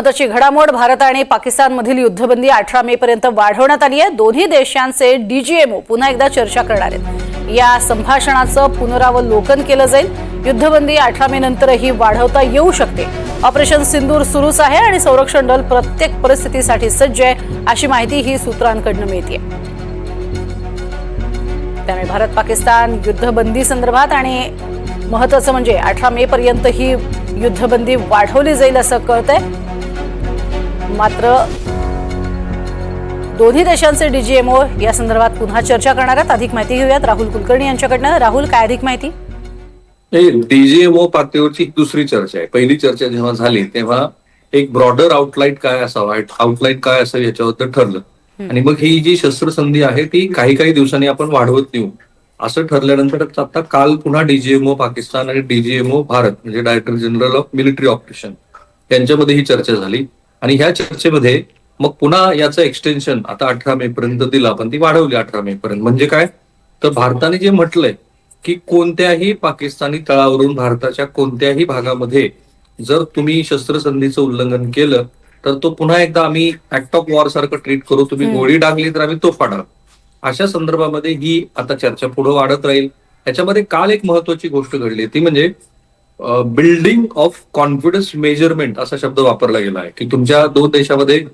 आताची घडामोड भारत आणि पाकिस्तानमधील युद्धबंदी अठरा मे पर्यंत वाढवण्यात आली आहे. दोन्ही देशांचे डीजीएमओ पुन्हा एकदा चर्चा करणार आहेत. या संभाषणाचं पुनरावलोकन केलं जाईल. युद्धबंदी अठरा मे नंतरही वाढवता येऊ शकते. ऑपरेशन सिंदूर सुरूच आहे आणि संरक्षण दल प्रत्येक परिस्थितीसाठी सज्ज आहे अशी माहिती ही सूत्रांकडनं मिळते त्यामुळे भारत पाकिस्तान युद्धबंदी संदर्भात आणि महत्वाचं म्हणजे अठरा मे पर्यंत ही युद्धबंदी वाढवली जाईल असं कळतंय. मात्र दोन्ही देशांचे डीजीएमओ या संदर्भात पुन्हा चर्चा करणार आहेत. अधिक माहिती घेऊयात. राहुल कुलकर्णी यांच्याकडनं. राहुल काय अधिक माहिती? डीजीएमओ पातळीवरची दुसरी चर्चा आहे. पहिली चर्चा जेव्हा झाली तेव्हा एक ब्रॉडर आउटलाईन काय असावा? आउटलाईन काय असावं याच्याबद्दल ठरलं. आणि मग ही जी शस्त्रसंधी आहे ती काही काही दिवसांनी आपण वाढवत नेऊ. असं ठरल्यानंतर आता काल पुन्हा डीजीएमओ पाकिस्तान आणि डीजीएमओ भारत म्हणजे director general of military operation यांच्यामध्ये ही चर्चा झाली. आणि ह्या चर्चेमध्ये मग पुन्हा याचं एक्सटेन्शन आता अठरा मे पर्यंत दिलं आपण ती वाढवली अठरा मे पर्यंत. म्हणजे काय? तर भारताने जे म्हटलंय की कोणत्याही पाकिस्तानी तळावरून भारताच्या कोणत्याही भागामध्ये जर तुम्ही शस्त्रसंधीचं उल्लंघन केलं तर तो पुन्हा एकदा आम्ही ऍक्ट ऑफ वॉर सारखं ट्रीट करू. तुम्ही. गोळी टाकली तर आम्ही तो फाडाल. अशा संदर्भामध्ये ही आता चर्चा पुढे वाढत राहील. याच्यामध्ये काल एक महत्वाची गोष्ट घडली ती म्हणजे बिल्डिंग ऑफ कॉन्फिडन्स मेजरमेंट असा शब्द वापरला गेला आहे. की तुमच्या दोन देशामध्ये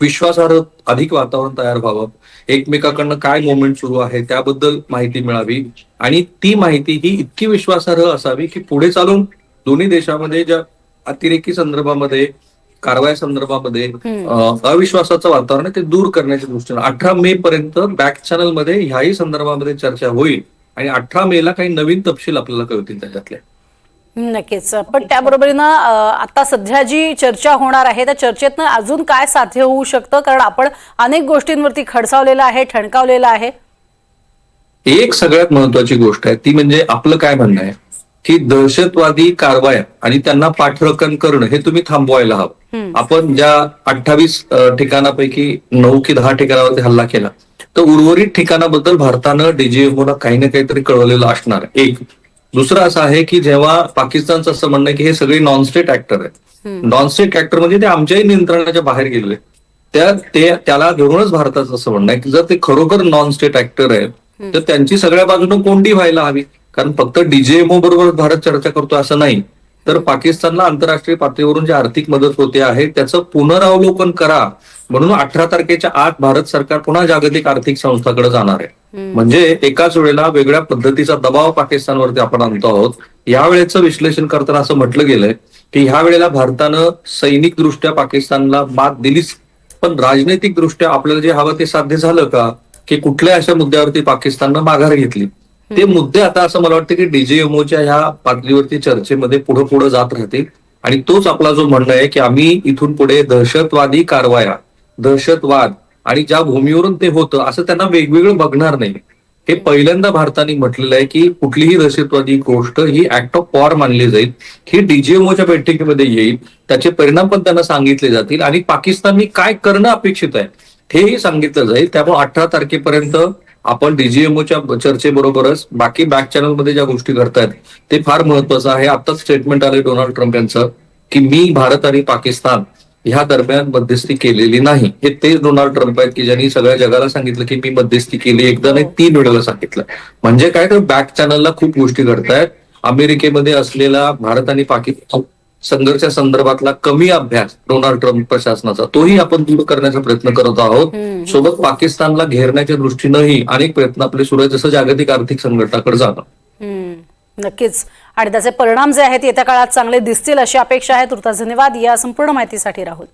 विश्वासार्ह अधिक वातावरण तयार व्हावं. एकमेकाकडनं काय मोमेंट सुरू आहे त्याबद्दल माहिती मिळावी. आणि ती माहिती ही इतकी विश्वासार्ह असावी की पुढे चालून दोन्ही देशामध्ये ज्या अतिरेकी संदर्भामध्ये कारवाई संदर्भामध्ये अविश्वासाचं वातावरण ते दूर करण्याच्या दृष्टीने अठरा मे पर्यंत बॅक चॅनलमध्ये ह्याही संदर्भामध्ये चर्चा होईल. आणि अठरा मे ला काही नवीन तपशील आपल्याला कळतील त्याच्यातले. नक्कीच. पण त्याबरोबरीनं आता सध्या जी चर्चा होणार आहे त्या चर्चेतनं अजून काय साध्य होऊ शकतं? कारण आपण अनेक गोष्टींवरती खडसावलेलं आहे ठणकावलेलं आहे. एक सगळ्यात महत्वाची गोष्ट आहे ती म्हणजे आपलं काय म्हणणं आहे? की दहशतवादी कारवाया आणि त्यांना पाठरखण करणं हे तुम्ही थांबवायला हवं. आपण ज्या अठ्ठावीस ठिकाणापैकी नऊ की दहा ठिकाणावरती हल्ला केला तर उर्वरित ठिकाणाबद्दल भारतानं डीजीएमओला काही ना काहीतरी कळवलेलं असणार. एक दुसरं असं आहे की जेव्हा पाकिस्तानचं असं म्हणणं की हे सगळे नॉन स्टेट ऍक्टर आहेत. नॉन स्टेट ऍक्टर म्हणजे ते आमच्याही नियंत्रणाच्या बाहेर गेलेले. त्या ते त्याला धरूनच भारताचं असं म्हणणं आहे की जर ते खरोखर नॉन स्टेट ऍक्टर आहेत तर त्यांची सगळ्या बाजूनं कोंडी व्हायला हवी. कारण फक्त डीजेएमओ बरोबर भारत चर्चा करतो असं नाही. तर पाकिस्तानला आंतरराष्ट्रीय पातळीवरून जी आर्थिक मदत होते आहे त्याचं पुनरावलोकन करा. म्हणून अठरा तारखेच्या आत भारत सरकार पुन्हा जागतिक आर्थिक संस्थाकडे जाणार आहे. म्हणजे एकाच वेळेला वेगळ्या पद्धतीचा दबाव पाकिस्तानवरती आपण आणतो आहोत. यावेळेचं विश्लेषण करताना असं म्हटलं गेलंय की ह्या वेळेला भारतानं सैनिक दृष्ट्या पाकिस्तानला मात दिलीच. पण राजनैतिक दृष्ट्या आपल्याला जे हवं ते साध्य झालं का? की कुठल्या अशा मुद्द्यावरती पाकिस्ताननं माघार घेतली. ते मुद्दे आता असं मला वाटतं की डीजेएमओच्या ह्या पातळीवरती चर्चेमध्ये पुढे पुढे जात राहतील. आणि तोच आपला जो म्हणणं आहे की आम्ही इथून पुढे दहशतवादी कारवाया दहशतवाद आणि ज्या भूमीवरून ते होतं असं त्यांना वेगवेगळं बघणार नाही. हे पहिल्यांदा भारताने म्हटलेलं आहे की कुठलीही दहशतवादी गोष्ट ही ऍक्ट ऑफ वॉर मानली जाईल. ही डीजीएमओच्या बैठकीमध्ये येईल. त्याचे परिणाम पण त्यांना सांगितले जातील. आणि पाकिस्ताननी काय करणं अपेक्षित आहे हेही सांगितलं जाईल. त्यामुळे अठरा तारखेपर्यंत आपण डीजीएमओच्या चर्चेबरोबरच बाकी बॅक चॅनलमध्ये ज्या गोष्टी घडतायत ते फार महत्वाचं आहे. आताच स्टेटमेंट आले डोनाल्ड ट्रम्प यांचं की मी भारत आणि पाकिस्तान ह्या दरम्यान मध्यस्थी केलेली नाही. हे तेच डोनाल्ड ट्रम्प आहेत की ज्यांनी सगळ्या जगाला सांगितलं की मी मध्यस्थी केली. एकदा नाही तीन वेळेला सांगितलं. म्हणजे काय तर बॅक चॅनलला खूप गोष्टी घडतायत. अमेरिकेमध्ये असलेला भारत आणि पाकिस्तान संघर्षा संदर्भातला कमी अभ्यास डोनाल्ड ट्रम्प प्रशासनाचा तोही आपण दूर करण्याचा प्रयत्न करत आहोत. सोबत पाकिस्तानला घेरण्याच्या दृष्टीनंही अनेक प्रयत्न आपले सुरू आहेत जसं जागतिक आर्थिक संघटनाकडे जाणं. नक्कीच. आणि त्याचे परिणाम जे आहेत येत्या काळात चांगले दिसतील अशी अपेक्षा आहे. तुर्तास धन्यवाद. या संपूर्ण माहितीसाठी राहुल.